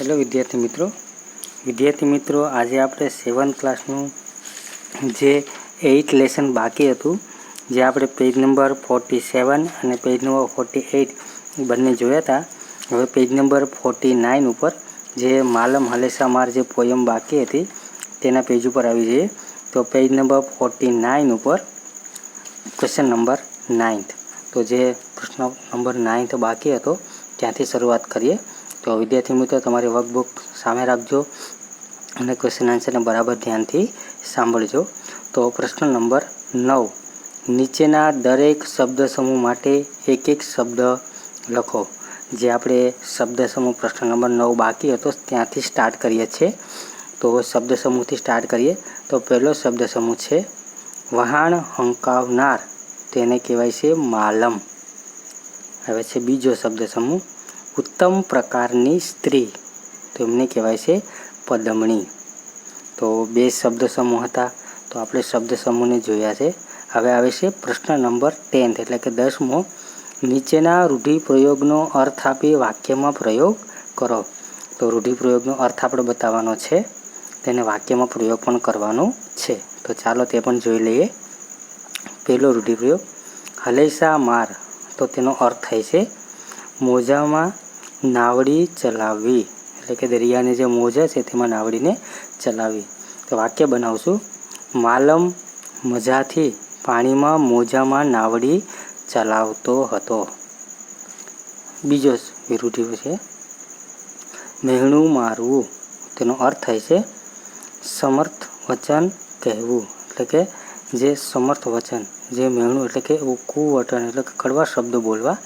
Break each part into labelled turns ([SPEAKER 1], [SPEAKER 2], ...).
[SPEAKER 1] Hello વિદ્યાર્થી મિત્રો. વિદ્યાર્થી મિત્રો, આજે આપણે સેવન ક્લાસનું જે એઇટ લેસન બાકી હતું, જે આપણે પેજ નંબર ફોર્ટી સેવન અને પેજ નંબર ફોર્ટી એઇટ બંને જોયા હતા, હવે પેજ નંબર ફોર્ટી નાઇન ઉપર જે માલમ હલેસા માર જે પોયમ બાકી હતી, તેના પેજ ઉપર આવી જઈએ. તો પેજ નંબર ફોર્ટી નાઇન ઉપર ક્વેશ્ચન નંબર નાઇન્થ તો જે પ્રશ્ન નંબર નાઇન્થ બાકી હતો, ત્યાંથી શરૂઆત કરીએ. તો વિદ્યાર્થી મિત્રો, તમારી વર્કબુક સામે રાખજો અને ક્વેશ્ચન આન્સરને બરાબર ધ્યાનથી સાંભળજો. તો પ્રશ્ન નંબર નવ, નીચેના દરેક શબ્દ સમૂહ માટે એક એક શબ્દ લખો. જે આપણે શબ્દ સમૂહ પ્રશ્ન નંબર નવ બાકી હતો, ત્યાંથી સ્ટાર્ટ કરીએ છીએ. તો શબ્દ સમૂહથી સ્ટાર્ટ કરીએ. તો પહેલો શબ્દ સમૂહ છે, વહાણ હંકાવનાર. તેને કહેવાય છે માલમ. હવે છે બીજો શબ્દ સમૂહ ઉત્તમ પ્રકારની સ્ત્રી. તો એમને કહેવાય છે પદમણી. તો બે શબ્દ સમૂહ હતા. તો આપણે શબ્દ સમૂહને જોયા છે. હવે આવે છે પ્રશ્ન નંબર ટેન્થ, એટલે કે દસમો. નીચેના રૂઢિપ્રયોગનો અર્થ આપી વાક્યમાં પ્રયોગ કરો. તો રૂઢિપ્રયોગનો અર્થ આપણે બતાવવાનો છે. તેને વાક્યમાં પ્રયોગ પણ કરવાનો છે. તો ચાલો તે પણ જોઈ લઈએ. પહેલો રૂઢિપ્રયોગ, હલેસા માર. તો તેનો અર્થ થાય છે, મોજામાં નાવડી ચલાવવી. એટલે કે દરિયાની જે મોજા છે તેમાં નાવડીને ચલાવવી. તો વાક્ય બનાવશું. માલમ મજાથી પાણીમાં મોજામાં નાવડી ચલાવતો હતો. બીજો વિરુદ્ધિ છે. મહેણું મારવું. તેનો અર્થ થાય છે સમર્થ વચન કહેવું. એટલે કે જે સમર્થ વચન, જે મહેણું એટલે કે કુવટન એટલે કે કડવા શબ્દો બોલવા,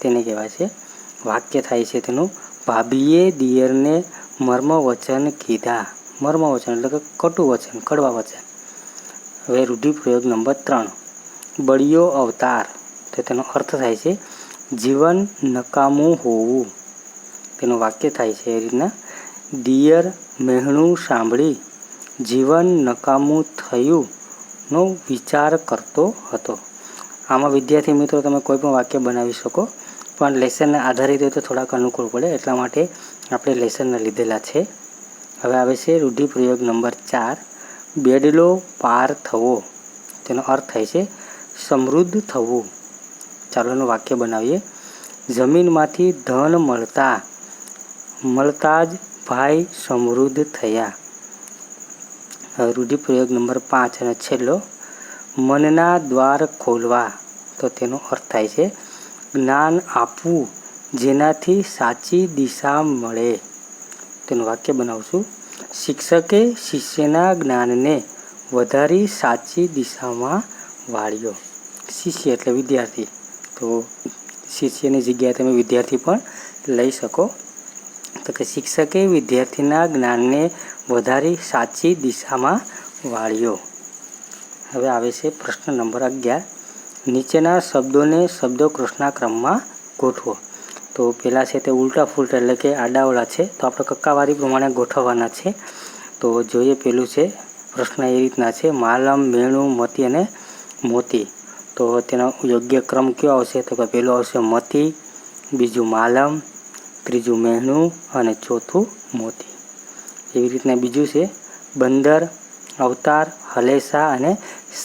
[SPEAKER 1] તેને કહેવાય છે. વાક્ય થાય છે તેનું. ભાભીએ દિયરને મર્મ વચન કીધા. મર્મ વચન એટલે કે કટુ વચન કડવા વચન. હવે રૂઢિપ્રયોગ નંબર ત્રણ. બળિયો અવતાર. તો તેનો અર્થ થાય છે જીવન નકામું હોવું. તેનું વાક્ય થાય છે એ રીતના. દિયર મહેણું સાંભળી. જીવન નકામું થયું નો વિચાર કરતો હતો. આમાં વિદ્યાર્થી મિત્રો તમે કોઈ પણ વાક્ય બનાવી શકો. પણ લેસનને આધારિત હોય તો થોડાક અનુકૂળ પડે, એટલા માટે આપણે લેસનને લીધેલા છે. હવે આવે છે રૂઢિપ્રયોગ નંબર ચાર, બેડલો પાર થવો. તેનો અર્થ થાય છે સમૃદ્ધ થવું. ચાલોનું વાક્ય બનાવીએ. જમીનમાંથી ધન મળતા મળતા જ ભાઈ સમૃદ્ધ થયા. રૂઢિપ્રયોગ નંબર પાંચ અને છેલ્લો, મનના દ્વાર ખોલવા. તો તેનો અર્થ થાય છે જ્ઞાન આપવું જેનાથી સાચી દિશા મળે. તેનું વાક્ય બનાવશું. શિક્ષકે શિષ્યના જ્ઞાનને વધારી સાચી દિશામાં વાળ્યો. શિષ્ય એટલે વિદ્યાર્થી. તો શિષ્યની જગ્યાએ તમે વિદ્યાર્થી પણ લઈ શકો. તો કે શિક્ષકે વિદ્યાર્થીના જ્ઞાનને વધારી સાચી દિશામાં વાળ્યો. હવે આવે છે પ્રશ્ન નંબર અગિયાર. નીચેના શબ્દોને શબ્દકોશના ક્રમમાં ગોઠવો. તો પહેલાં છે તે ઉલટા ફૂલટા એટલે કે આડાવડા છે, તો આપણે કક્કાવારી પ્રમાણે ગોઠવવાના છે. તો જોઈએ પેલું છે, પ્રશ્ન એ રીતના છે, માલમ, મેણું, મતી અને મોતી. તો તેનો યોગ્ય ક્રમ કયો આવશે? તો કે પહેલું આવશે મતી, બીજું માલમ, ત્રીજું મહેણું અને ચોથું મોતી. એવી રીતના બીજું છે, બંદર, અવતાર, હલેસા અને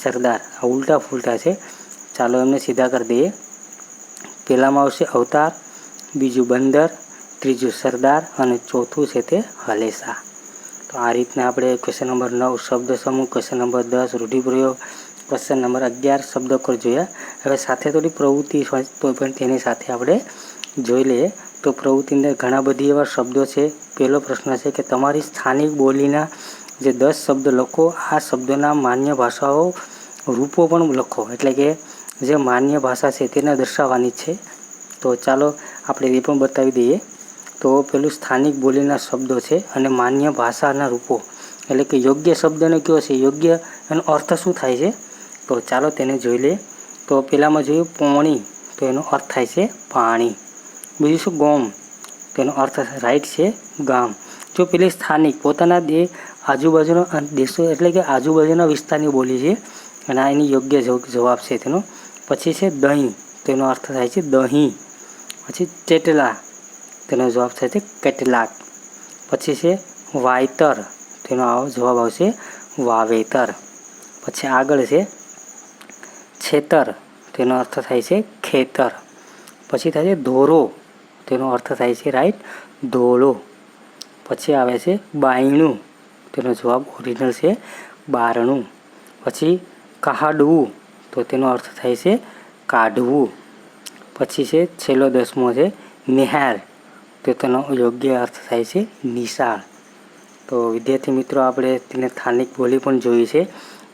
[SPEAKER 1] સરદાર. આ ઉલટા ફૂલટા છે. ચાલો એમને સીધા કરી દઈએ. પહેલામાં આવશે અવતાર, બીજું બંદર, ત્રીજું સરદાર અને ચોથું છે તે હલેસા. તો આ રીતના આપણે ક્વેશ્ચન નંબર નવ શબ્દ સમૂહ ક્વેશ્ચન નંબર દસ રૂઢિપ્રયોગ ક્વેશ્ચન નંબર અગિયાર શબ્દકોશ જોયા. હવે સાથે થોડી પ્રવૃત્તિ હોય તો પણ તેની સાથે આપણે જોઈ લઈએ. તો પ્રવૃત્તિની ઘણા બધી એવા શબ્દો છે. પહેલો પ્રશ્ન છે કે તમારી સ્થાનિક બોલીના જે દસ શબ્દ લખો, આ શબ્દોના માન્ય ભાષાઓ, રૂપો પણ લખો. એટલે કે જે માન્ય ભાષા છે તેને દર્શાવવાની છે. તો ચાલો આપણે એ પણ બતાવી દઈએ. તો પેલું સ્થાનિક બોલીના શબ્દો છે અને માન્ય ભાષાના રૂપો. એટલે કે યોગ્ય શબ્દને કયો છે? યોગ્ય એનો અર્થ શું થાય છે? તો ચાલો તેને જોઈ લઈએ. તો પહેલાંમાં જોયું પોણી, તો એનો અર્થ થાય છે પાણી. બીજું શું? ગોમ તેનો અર્થ રાઈટ છે ગામ. જો પેલી સ્થાનિક, પોતાના દે આજુબાજુના દેશો, એટલે કે આજુબાજુના વિસ્તારની બોલી છે, અને આ એની યોગ્ય જવાબ છે તેનો. પછી છે દહીં. તેનો અર્થ થાય છે દહીં. પછી ચેટલા તેનો જવાબ થાય છે કેટલાક. પછી છે વાયતર તેનો આવો જવાબ આવશે વાવેતર. પછી આગળ છે છેતર. તેનો અર્થ થાય છે ખેતર. પછી થાય છે ધોરો. તેનો અર્થ થાય છે રાઈટ ધોળો. પછી આવે છે બાયણું. તેનો જવાબ ઓરિજિનલ છે બારણું. પછી કહાડવું. તો તેનો અર્થ થાય છે કાઢવું. પછી છે છેલ્લો દસમો છે નિહાર. તો તેનો યોગ્ય અર્થ થાય છે નિશાળ. તો વિદ્યાર્થી મિત્રો, આપણે તેને સ્થાનિક બોલી પણ જોઈ છે.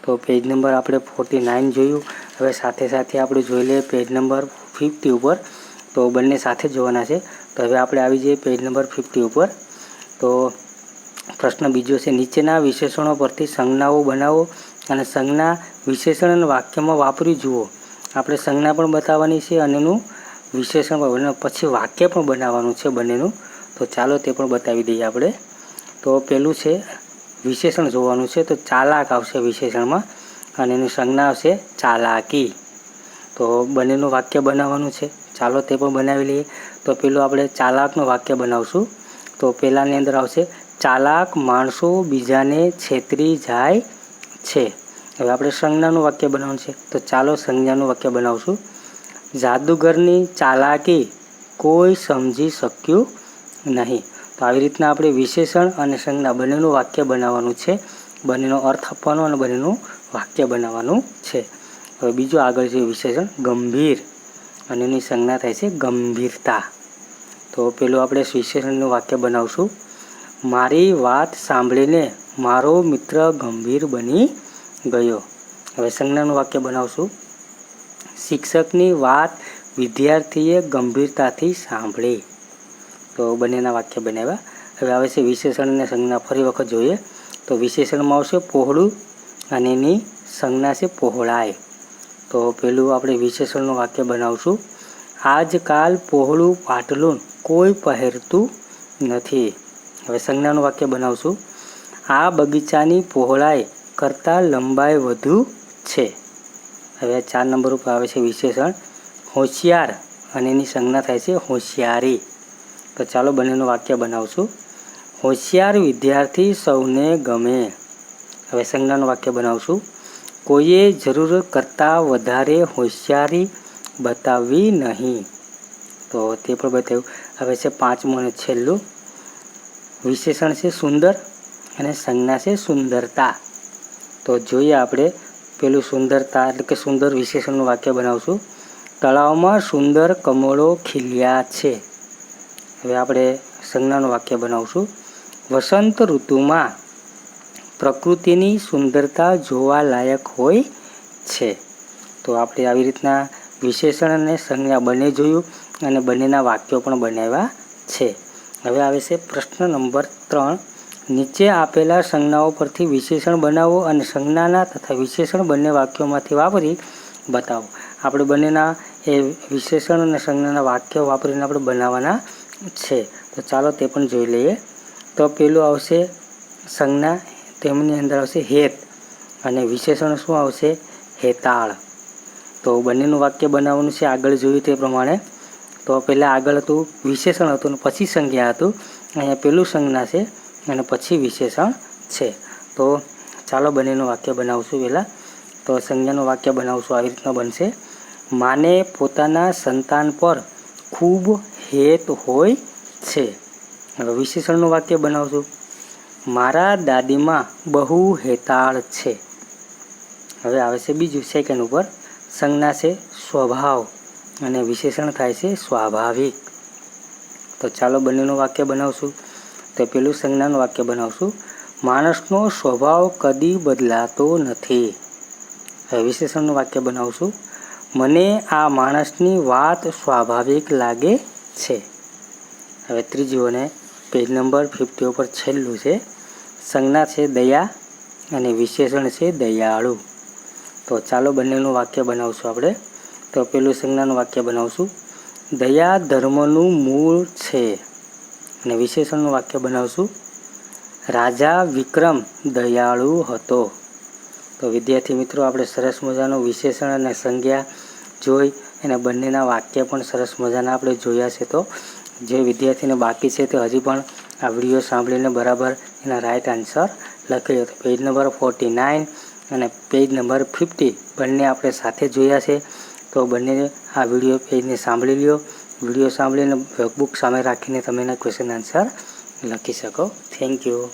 [SPEAKER 1] તો પેજ નંબર આપણે ફોર્ટી નાઇન જોયું. હવે સાથે સાથે આપણે જોઈ લઈએ પેજ નંબર ફિફ્ટી ઉપર. તો બંને સાથે જોવાના છે. તો હવે આપણે આવી જઈએ પેજ નંબર ફિફ્ટી ઉપર. તો પ્રશ્ન બીજો છે, નીચેના વિશેષણો પરથી સંજ્ઞાઓ બનાવો અને સંજ્ઞા વિશેષણ વાક્યમાં વાપરી જુઓ. આપણે સંજ્ઞા પણ બતાવવાની છે અને એનું વિશેષણ પણ પછી વાક્ય પણ બનાવવાનું છે બંનેનું. તો ચાલો તે પણ બતાવી દઈએ આપણે. તો પેલું છે, વિશેષણ જોવાનું છે. તો ચાલાક આવશે વિશેષણમાં અને એની સંજ્ઞા આવશે ચાલાકી. તો બંનેનું વાક્ય બનાવવાનું છે. ચાલો તે પણ બનાવી લઈએ. તો પેલું આપણે ચાલાકનું વાક્ય બનાવશું. તો પહેલાંની અંદર આવશે ચાલાક માણસો બીજાને છેતરી જાય છે. હવે આપણે સંજ્ઞાનું વાક્ય બનાવવાનું છે. તો ચાલો સંજ્ઞાનું વાક્ય બનાવશું. જાદુગરની ચાલાકી કોઈ સમજી શક્યું નહીં. તો આવી રીતના આપણે વિશેષણ અને સંજ્ઞા બંનેનું વાક્ય બનાવવાનું છે. બંનેનો અર્થ આપવાનો અને બંનેનું વાક્ય બનાવવાનું છે. હવે બીજું આગળ છે વિશેષણ, ગંભીર. અને એની સંજ્ઞા થાય છે ગંભીરતા. તો પેલું આપણે વિશેષણનું વાક્ય બનાવશું. મારી વાત સાંભળીને મારો મિત્ર ગંભીર બની ગયો. હવે સંજ્ઞાનું વાક્ય બનાવશું. શિક્ષકની વાત વિદ્યાર્થીએ ગંભીરતાથી સાંભળી. તો બંનેના વાક્ય બનાવ્યા. હવે આવે છે વિશેષણ અને સંજ્ઞા. ફરી વખત જોઈએ. તો વિશેષણમાં આવશે પહોળું અને એની સંજ્ઞા છે પહોળાઈ. તો પેલું આપણે વિશેષણનું વાક્ય બનાવશું. આજકાલ પહોળું પાટલું કોઈ પહેરતું નથી. હવે સંજ્ઞાનું વાક્ય બનાવશું. આ બગીચાની પહોળાઈ કરતાં લંબાઈ વધુ છે. હવે ચાર નંબર ઉપર આવે છે વિશેષણ. હોશિયાર અને એની સંજ્ઞા થાય છે હોશિયારી. તો ચાલો બંનેનું વાક્ય બનાવશું. હોશિયાર વિદ્યાર્થી સૌને ગમે. હવે સંજ્ઞાનું વાક્ય બનાવશું. કોઈએ જરૂર કરતાં વધારે હોશિયારી બતાવવી નહીં. તો તે પણ બતાવ્યું. હવે છે પાંચમું અને છેલ્લું. વિશેષણ છે સુંદર અને સંજ્ઞા છે સુંદરતા. તો જોઈએ આપણે પેલું સુંદરતા એટલે કે સુંદર વિશેષણનું વાક્ય બનાવશું. તળાવમાં સુંદર કમળો ખીલ્યા છે. હવે આપણે સંજ્ઞાનું વાક્ય બનાવશું. વસંત ઋતુમાં પ્રકૃતિની સુંદરતા જોવા લાયક હોય છે. તો આપણે આવી રીતના વિશેષણ અને સંજ્ઞા બંને જોયું અને બંનેના વાક્યો પણ બનાવ્યા છે. હવે આવે છે પ્રશ્ન નંબર ત્રણ. નીચે આપેલા સંજ્ઞાઓ પરથી વિશેષણ બનાવો અને સંજ્ઞાના તથા વિશેષણ બંને વાક્યોમાંથી વાપરી બતાવો. આપણે બંનેના એ વિશેષણ અને સંજ્ઞાના વાક્યો વાપરીને આપણે બનાવવાના છે. તો ચાલો તે પણ જોઈ લઈએ. તો પેલું આવશે સંજ્ઞા, તેમની અંદર આવશે હેત અને વિશેષણ શું આવશે? હેતાળ. તો બંનેનું વાક્ય બનાવવાનું છે આગળ જોયું તે પ્રમાણે. તો પહેલાં આગળ હતું વિશેષણ હતું અને પછી સંજ્ઞા હતું. અહીંયા પેલું સંજ્ઞા છે અને પછી વિશેષણ છે. તો ચાલો બંનેનું વાક્ય બનાવશું પહેલાં. તો સંજ્ઞાનું વાક્ય બનાવશું આવી રીતના બનશે. માને પોતાના સંતાન પર ખૂબ હેત હોય છે. હવે વિશેષણનું વાક્ય બનાવશું. મારા દાદીમાં બહુ હેતાળ છે. હવે આવે છે બીજું સેકન્ડ ઉપર. સંજ્ઞા છે સ્વભાવ. અને વિશેષણ થાય છે સ્વાભાવિક. તો ચાલો બંનેનું વાક્ય બનાવશું. તો પેલું સંજ્ઞાનું વાક્ય બનાવશું. માણસનો સ્વભાવ કદી બદલાતો નથી. હવે વિશેષણનું વાક્ય બનાવશું. મને આ માણસની વાત સ્વાભાવિક લાગે છે. હવે ત્રીજું અને પેજ નંબર ફિફ્ટી ઉપર છેલ્લું છે. સંજ્ઞા છે દયા અને વિશેષણ છે દયાળુ. તો ચાલો બંનેનું વાક્ય બનાવશું આપણે. તો પેલું સંજ્ઞાનું વાક્ય બનાવશું. દયા ધર્મનું મૂળ છે. અને વિશેષણનું વાક્ય બનાવશું. રાજા વિક્રમ દયાળુ હતો. તો વિદ્યાર્થી મિત્રો, આપણે સરસ મજાનું વિશેષણ અને સંજ્ઞા જોઈ અને બંનેના વાક્ય પણ સરસ મજાના આપણે જોયા છે. તો જે વિદ્યાર્થીને બાકી છે તે હજી પણ આ વીડિયો સાંભળીને બરાબર એના રાઈટ આન્સર લખી લો પેજ નંબર ફોર્ટી નાઇન અને પેજ નંબર ફિફ્ટી બંને આપણે સાથે જોયા છે. તો બંને આ વીડિયો પેજને સાંભળી લ્યો. વીડિયો સાંભળીને વર્કબુક સામે રાખીને તમે એના ક્વેશ્ચન આન્સર લખી શકો. Thank you